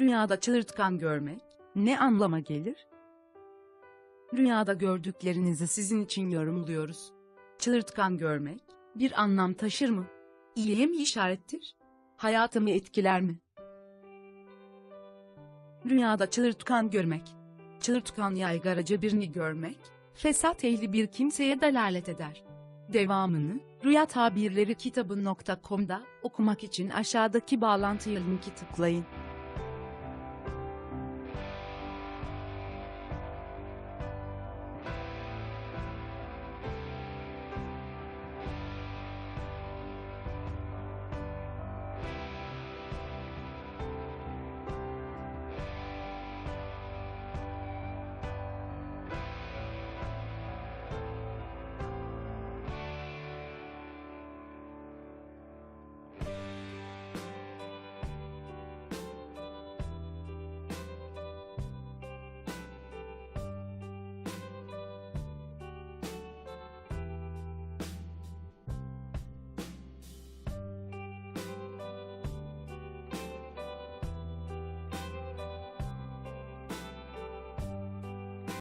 Rüyada çığırtkan görmek ne anlama gelir? Rüyada gördüklerinizi sizin için yorumluyoruz. Çığırtkan görmek bir anlam taşır mı? İyiye mi işarettir? Hayatımı etkiler mi? Rüyada çığırtkan görmek. Çığırtkan yaygaracı birini görmek, fesat ehli bir kimseye delalet eder. Devamını, Rüya Tabirleri kitabı.com'da okumak için aşağıdaki bağlantıyı linki tıklayın.